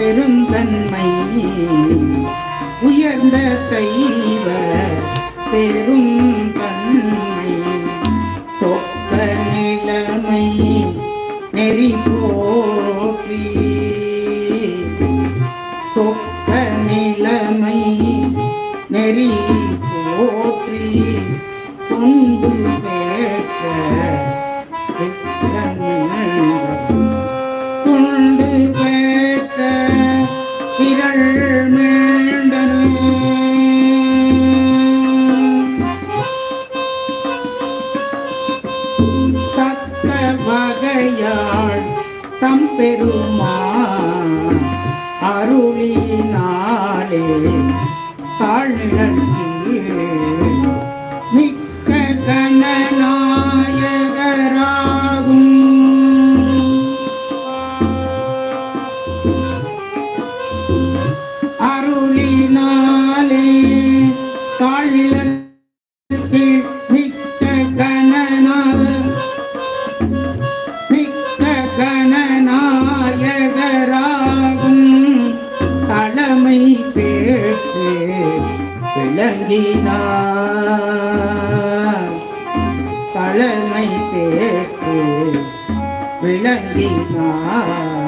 பெருந்தன்மை. உயர்ந்த சைவ பெரும் தன்மை தொக்க நிலைமை நெறி போற்றி. தொக்க நிலைமை நெறி போற்றி. தொண்டு பெற்ற வகையாள் தம் பெருமான் அருளினாலே தாழ்நிழல் மிக்க கணநாயகராகும் அருளினாலே விளங்கினார் தலைமை பேற்று விளங்கினார்.